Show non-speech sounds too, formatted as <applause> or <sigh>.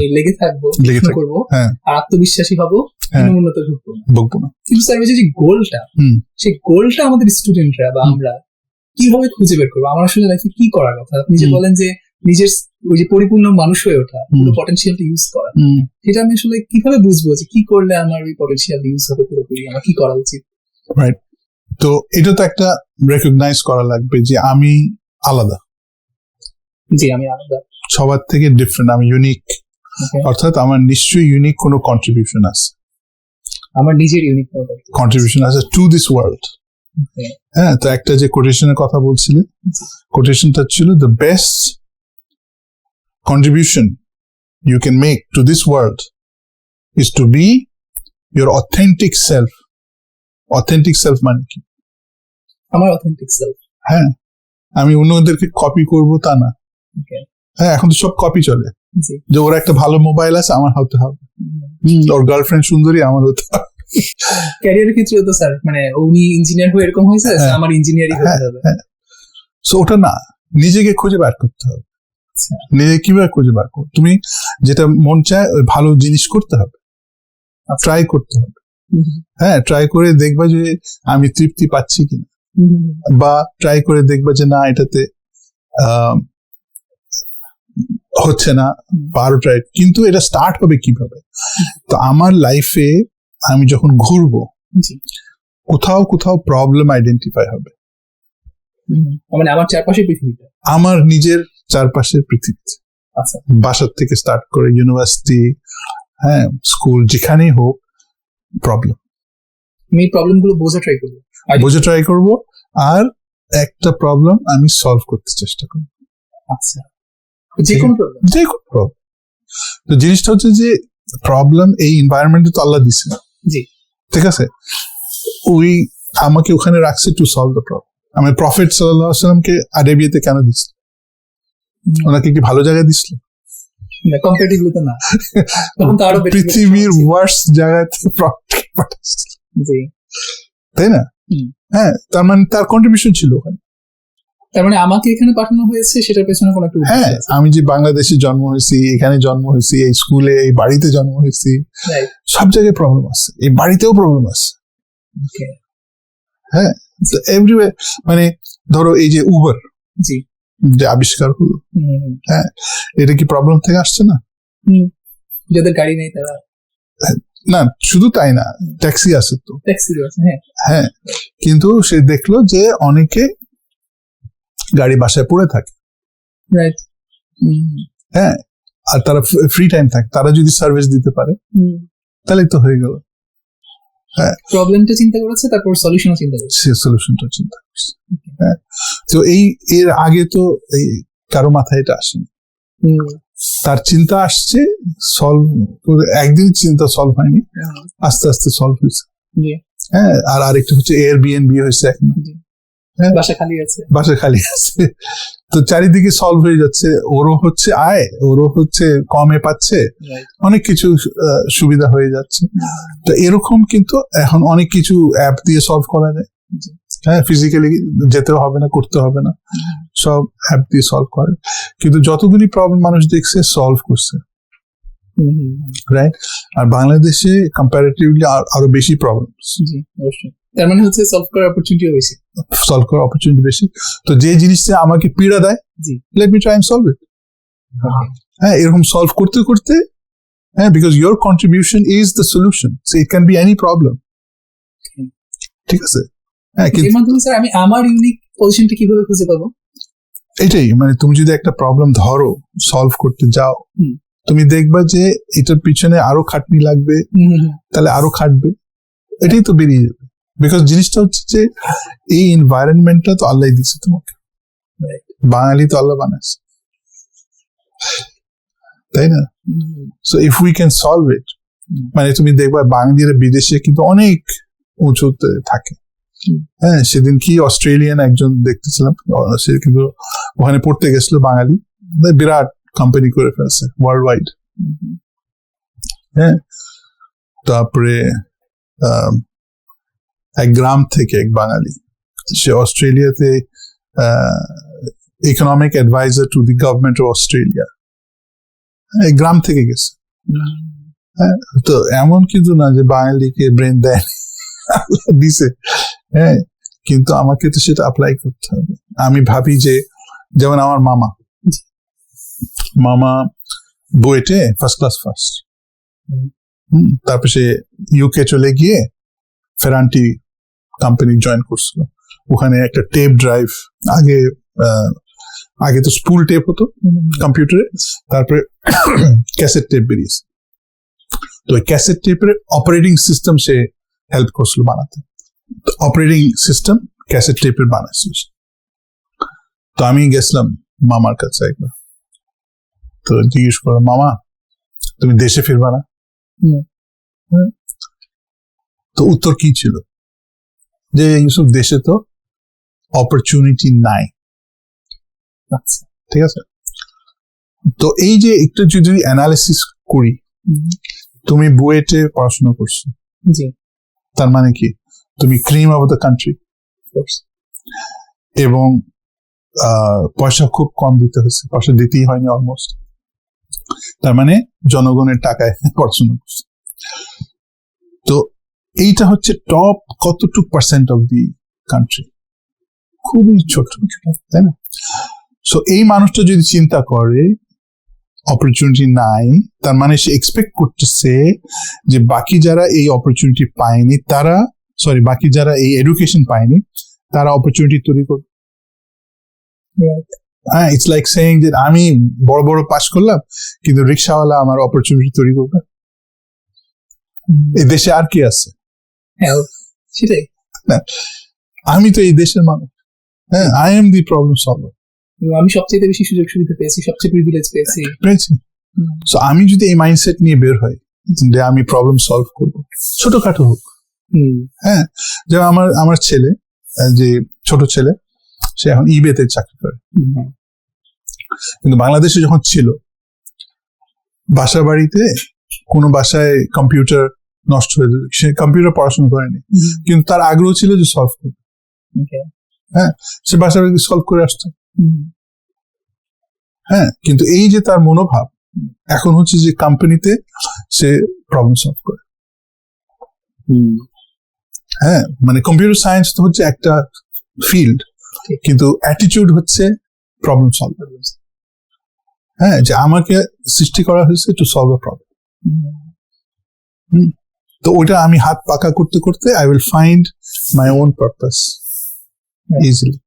আমি লেগে থাকব করব হ্যাঁ। আর আত্মবিশ্বাসী হব হ্যাঁ। উন্নত ঢুকবো না। না। কিন্তু যে গোলটা সেই গোলটা আমাদের স্টুডেন্টরা বা আমরা কীভাবে খুঁজে বের করব? আমার আসলে লাইফে কি করার কথা? আপনি যে বলেন যে নিজের ওই যে পরিপূর্ণ মানুষ হয়ে ওঠা। পুরো পটেনশিয়ালটা ইউজ করা সেটা আমি আসলে কীভাবে বুঝব যে কি করলে আমার ওই পটেনশিয়াল ইউজ হবে পুরোপুরি? আমার কি করা উচিত? রাইট তো এটা তো একটা রেকগনাইজ করা লাগবে যে আমি আলাদা। জি আমি আলাদা। সবার থেকে ডিফারেন্ট আমি ইউনিক? অর্থাৎ আমার নিশ্চয়ই ইউনিক কোনো কন্ট্রিবিউশন আছে। আমার নিজের ইউনিক কন্ট্রিবিউশন আছে টু দিস ওয়ার্ল্ড হ্যাঁ তো একটা যে কোটেশনের কথা বলছিলে কোটেশনটা ছিল the best contribution you can make to this world is to be your authentic self authentic self মানে কি? আমার অথেন্টিক সেলফ হ্যাঁ আমি অন্যদেরকে কপি করব তা না। হ্যাঁ এখন তো সব কপি চলে। যে ওর একটা ভালো মোবাইল আছে আমার হতে হবে। ওর গার্লফ্রেন্ড সুন্দরী আমার হতে হবে। ক্যারিয়ারের ক্ষেত্রে তো স্যার মানে উনি ইঞ্জিনিয়ার হয়ে এরকম হয়েছে হ্যাঁ। আমার ইঞ্জিনিয়ারই হতে হ্যাঁ, হবে। হ্যাঁ। সো ওটা না নিজেকে খুঁজে বার করতে হবে। আচ্ছা। নিজে কীভাবে খুঁজে বার করো তুমি যেটা মন চায় ওই ভালো জিনিস করতে হবে। আচ্ছা। ট্রাই করতে হবে। হ্যাঁ ট্রাই করে দেখবা যে আমি তৃপ্তি পাচ্ছি কিনা। বা ট্রাই করে দেখবা যে না এটাতে আহ, হচ্ছে না বারো ট্রাই কিন্তু এটা স্টার্ট হবে কীভাবে? তো আমার লাইফে আমি যখন ঘুরবো কোথাও কোথাও প্রবলেম আইডেন্টিফাই হবে। মানে আমার চারপাশে পৃথিবীটা? আমার নিজের চারপাশের পৃথিবীতে আচ্ছা। বাসার থেকে স্টার্ট করে ইউনিভার্সিটি হ্যাঁ স্কুল যেখানেই হোক প্রবলেম আমি এই প্রবলেমগুলো বোঝা ট্রাই করব। বুঝে ট্রাই করব আর একটা প্রবলেম আমি সলভ করতে চেষ্টা করব। আচ্ছা। যে কোনো প্রবলেম যে কোনো প্রবলেম তো জিনিসটা হচ্ছে যে প্রবলেম এই এনভায়রনমেন্টে তো আল্লাহ দিছে জি। ঠিক আছে? ওই আমাকে ওখানে রাখছে টু সলভ দ্য প্রবলেম আমি প্রফেট সাল্লাহ সাল্লামকে আরেবিয়াতে কেন দিছিল ওনাকে কি ভালো জায়গায় দিছিল? তো না। পৃথিবীর ওয়ার্স্ট জায়গাতে জি। তাই না? হ্যাঁ তার মানে তার কন্ট্রিবিউশন ছিল ওখানে। তার মানে আমাকে এখানে পাঠানো হয়েছে সেটার পেছনে কোনো একটা হ্যাঁ আমি যে বাংলাদেশে জন্ম হয়েছি এখানে জন্ম হয়েছি এই স্কুলে এই বাড়িতে জন্ম হয়েছি সব জায়গায় প্রবলেম আছে। এই বাড়িতেও প্রবলেম আছে। Okay. এভরিওয়ে মানে ধরো এই যে উবার জি। যে আবিষ্কার হলো। হুম। এটা কি প্রবলেম থেকে আসছে না? যাদের গাড়ি নেই তারা। না শুধু তাই না ট্যাক্সি আছে তো। ট্যাক্সি আছে হ্যাঁ। হ্যাঁ কিন্তু সে দেখল যে অনেকে গাড়ি বাসায় পড়ে থাকে। হ্যাঁ আর তারা ফ্রি টাইম থাকে তারা যদি সার্ভিস দিতে পারে তাহলে তো হয়ে গেল। প্রবলেমটা চিন্তা করেছে তারপর সলিউশনও চিন্তা করেছে। সলিউশনটা চিন্তা করছে। হ্যাঁ। তো এই এর আগে তো এই কারও মাথায় এটা আসেনি। তার চিন্তা আসছে সলভ একদিন চিন্তা সলভ হয়নি। আস্তে আস্তে সলভ হয়েছে। হ্যাঁ আর আরেকটা হচ্ছে এয়ার বিএনবি হয়েছে এখন হ্যাঁ। বাসা খালি আছে। বাসা খালি আছে। তো চারিদিকে সলভ হয়ে যাচ্ছে। ওরও হচ্ছে আয় ওরও হচ্ছে কমে পাচ্ছে। অনেক কিছু সুবিধা হয়ে যাচ্ছে। তো এরকম কিন্তু এখন অনেক কিছু অ্যাপ দিয়ে সলভ করা যায়। হ্যাঁ ফিজিক্যালি যেতে হবে না করতে হবে না। সব অ্যাপ দিয়ে সলভ করে। কিন্তু যতগুলি প্রবলেম মানুষ দেখছে সলভ করছে। রাইট আর বাংলাদেশে কম্পারেটিভলি আরও বেশি প্রবলেম জি অবশ্যই। তার মানে হচ্ছে সলভ করার অপরচুনিটিও বেশি। সলভ করার অপরচুনিটি বেশি। তো যে জিনিসটা আমাকে পীড়া দেয় let me try solve it হ্যাঁ এরকম সলভ করতে করতে হ্যাঁ because your contribution is the solution so it can be any problem ঠিক আছে? হ্যাঁ কিন্তু স্যার আমি আমার ইউনিক পজিশনটা কীভাবে খুঁজে পাবো? এটাই মানে তুমি যদি একটা প্রবলেম ধরো সলভ করতে যাও তুমি দেখবা যে এটার পিছনে আরও খাটনি লাগবে তাহলে আরও খাটবে। এটাই তো বেরিয়ে যাবে। বিকজ জিনিসটা হচ্ছে যে এই এনভায়রনমেন্টটা তো আল্লাহ দিছে তোমাকে। বাঙালি তো আল্লাহ বানাইছে। তাই না? So if we can solve it মানে তুমি দেখবা বাঙালিরা বিদেশে কিন্তু অনেক উঁচুতে থাকে। হ্যাঁ সেদিন কি অস্ট্রেলিয়ান একজন দেখতেছিলাম সে কিন্তু ওখানে পড়তে গেছিল বাঙালি। বিরাট কোম্পানি করে ফেলছে ওয়ার্ল্ড ওয়াইড। হ্যাঁ তারপরে আম, এক গ্রাম থেকে এক বাঙালি। সে অস্ট্রেলিয়াতে economic adviser to the government of Australia এই গ্রাম থেকে গেছে। হ্যাঁ তো এমন কিন্তু না যে বাঙালিকে ব্রেন দেয় দিছে। হ্যাঁ কিন্তু আমাকে তো সেটা অ্যাপ্লাই করতে হবে। আমি ভাবি যে, যেমন আমার মামা। মামা বুয়েটে ফার্স্ট ক্লাস ফার্স্ট। তারপর সে ইউকে চলে গিয়ে ফেরান্টি কোম্পানি জয়েন করছিল। ওখানে একটা টেপ ড্রাইভ আগে আগে তো স্পুল টেপ হতো কম্পিউটারে তারপরে ক্যাসেট টেপ বেরিয়েছে। তো ওই ক্যাসেট টেপের অপারেটিং সিস্টেম সে হেল্প করছিল বানাতে। অপারেটিং সিস্টেম ক্যাসেট টেপের বানাইছিল তো আমি গেছিলাম মামার কাছে একবার। তো জিজ্ঞেস করলাম মামা তুমি দেশে ফিরবা না? হুম। হ্যাঁ। তো উত্তর কি ছিল? যে ইউসুফ দেশে তো অপরচুনিটি নাই। আচ্ছা ঠিক আছে? তো এই যে একটু যদি অ্যানালিসিস করি তুমি বুয়েটে পড়াশোনা করছ। জি। তার মানে কি? তুমি ক্রিম অফ দ্য কান্ট্রি। এবং পয়সা খুব কম দিতে হয়েছে। পয়সা দিতেই হয়নি অলমোস্ট তার মানে জনগণের টাকায় <laughs> পড়াশোনা করছে। এইটা হচ্ছে টপ কতটুক পার্সেন্ট অফ দি কান্ট্রি খুবই ছোট তাই না? সো এই মানুষটা যদি চিন্তা করে অপরচুনিটি নাই তার মানে সে এক্সপেক্ট করতেছে যে বাকি যারা এই অপরচুনিটি পায়নি তারা সরি বাকি যারা এই এডুকেশন পায়নি তারা অপরচুনিটি তৈরি করবে। হ্যাঁ ইটস লাইক সেইং যে আমি বড় বড় পাস করলাম কিন্তু রিক্সাওয়ালা আমার অপরচুনিটি তৈরি করবে এই দেশে আর কি আছে? সেটাই। আমি তো এই দেশের মানুষ। হ্যাঁ I am the problem solver আমি সবচেয়ে বেশি সুযোগ সুবিধা পেয়েছি সবচেয়ে প্রিভিলেজ পেয়েছি। পেয়েছি। সো আমি যদি এই মাইন্ডসেট নিয়ে বের হই যে আমি প্রবলেম সলভ করব ছোটখাটো হোক। হুম, যেমন আমার আমার ছেলে যে ছোট ছেলে সে এখন ইবেতে চাকরি করে। কিন্তু বাংলাদেশে যখন ছিল বাসা বাড়িতে কোনো বাসায় কম্পিউটার নষ্ট হয়ে যাবে। সে কম্পিউটার পড়াশোনা করেনি। কিন্তু তার আগ্রহ ছিল যে সলভ করবে। হ্যাঁ? সে বাসা বাড়িতে সলভ করে আসতো। হ্যাঁ? কিন্তু এই যে তার মনোভাব এখন হচ্ছে যে কোম্পানিতে সে প্রবলেম সলভ করে। হ্যাঁ? মানে কম্পিউটার সায়েন্স তো হচ্ছে একটা ফিল্ড কিন্তু অ্যাটিটিউড হচ্ছে প্রবলেম সলভ হ্যাঁ? যে আমাকে সৃষ্টি করা হয়েছে টু সলভ আ প্রবলেম হুম, তো ওইটা আমি হাত পাকা করতে করতে I will find my own purpose easily